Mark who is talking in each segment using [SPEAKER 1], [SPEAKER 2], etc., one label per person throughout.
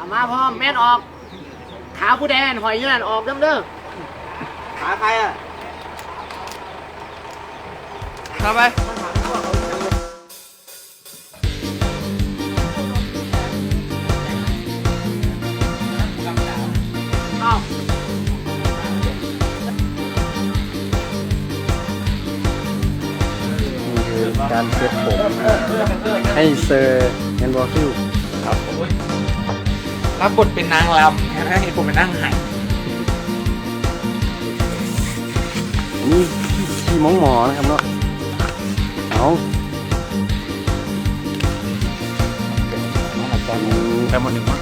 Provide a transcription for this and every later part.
[SPEAKER 1] เอามาพร้อมแม่นออก ขาผู้แดนหอยอยืนออกเด้อเด้อ
[SPEAKER 2] ขาใครอะ
[SPEAKER 3] ทำไป
[SPEAKER 1] เอา
[SPEAKER 4] นี่คือการเซ็ตผม ให้เซอร์แอนบอคิว
[SPEAKER 3] ครับผม รับบทเป็นนางรำนะให้ผมเป็นนั่งไหาย
[SPEAKER 4] นี่ขี้มองหมอนะครับเนาะเอา
[SPEAKER 3] ไปหมดหนึ่งมั้ง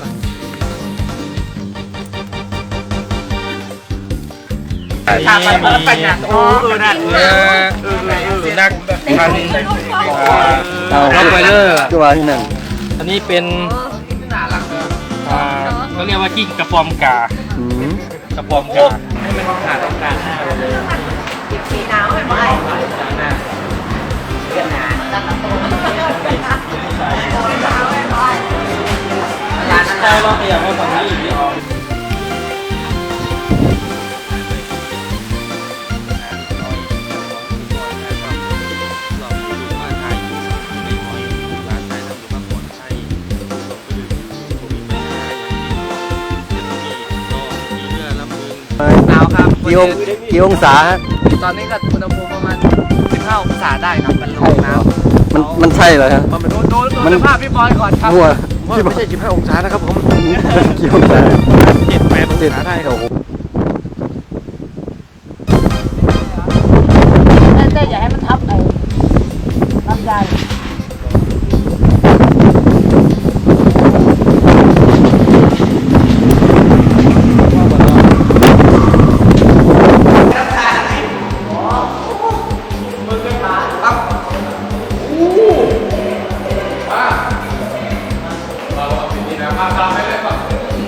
[SPEAKER 2] ฉากไปไปหนังโอ้เออนั่น
[SPEAKER 3] เออสุนัขพันธุ์
[SPEAKER 4] เอา
[SPEAKER 3] ล็อกไวเลอร์
[SPEAKER 4] ก็ว่าที่นั่น
[SPEAKER 3] อันนี้เป็นอ่า เขาเรียกว่ากิ้งกระปอมกา
[SPEAKER 4] อืม
[SPEAKER 3] กระปอมกา ให้มันขาดตรงกลางหน้าไปเลย
[SPEAKER 1] สีหนาวไม่ไหว
[SPEAKER 3] หน้าใช่เราขยับมาฝั่งนี้อีกนิด หนาวครับ
[SPEAKER 4] กี่องกี่องศาฮะ
[SPEAKER 1] ตอนนี้ก็อุณหภูมิประมาณ15องศาได้ครับมันลงน้ำ
[SPEAKER 4] มันมันใช่เหรอครับ
[SPEAKER 1] มันโดนโดน
[SPEAKER 4] มัน
[SPEAKER 1] สภาพพี่บอยก่อนครับ
[SPEAKER 4] มั่ว
[SPEAKER 2] ไม่ใช่15องศานะครับผม
[SPEAKER 4] กี่องศา
[SPEAKER 3] เจ็ดแปดอง
[SPEAKER 4] เจ็ด
[SPEAKER 3] ศาได้
[SPEAKER 4] โอ้โห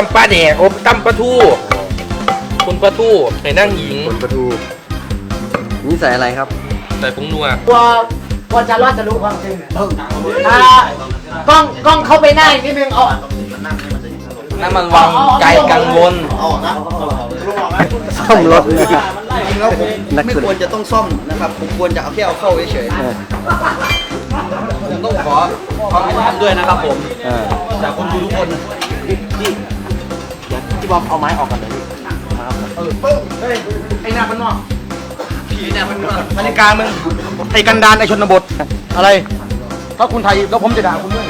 [SPEAKER 1] ตั้ม
[SPEAKER 3] ปลาแดกโอ้ตั้มปลาทู คุณปลาทูไห้นั่งหญิง
[SPEAKER 4] ผลประตูนี่ใส่อะไรครับ
[SPEAKER 3] ใส่ผงนัว
[SPEAKER 1] กลัวกลัวจะรอดจะรู้ความจริงอ่ากล้องกล้องเข้าไปหน้าอีกนิดนึงเอา
[SPEAKER 3] นั่นมันวังไกลกังวล
[SPEAKER 4] ซ่อมรถนะครับ
[SPEAKER 2] จริงๆแล้วผม
[SPEAKER 4] นัก
[SPEAKER 2] ไม่
[SPEAKER 4] สุด
[SPEAKER 2] ควรจะต้องซ่อมนะครับ ผมควรจะเอาแค่เอาเข้าเฉย
[SPEAKER 4] เออ
[SPEAKER 2] ๆผมต้องขอความเป็นธรรมด้วยนะครับผม
[SPEAKER 4] เออ
[SPEAKER 2] จากคนดูทุกคน
[SPEAKER 1] พี่บอมเอาไม้ออกกันเลย
[SPEAKER 2] ไอ้หน้ามันนอกผีเนี่ยมันนอกนาฬิกามึงไอ้กันดานไอชนบทอะไร ถ้าคุณไทยแล้วผมจะด่าคุณด้วย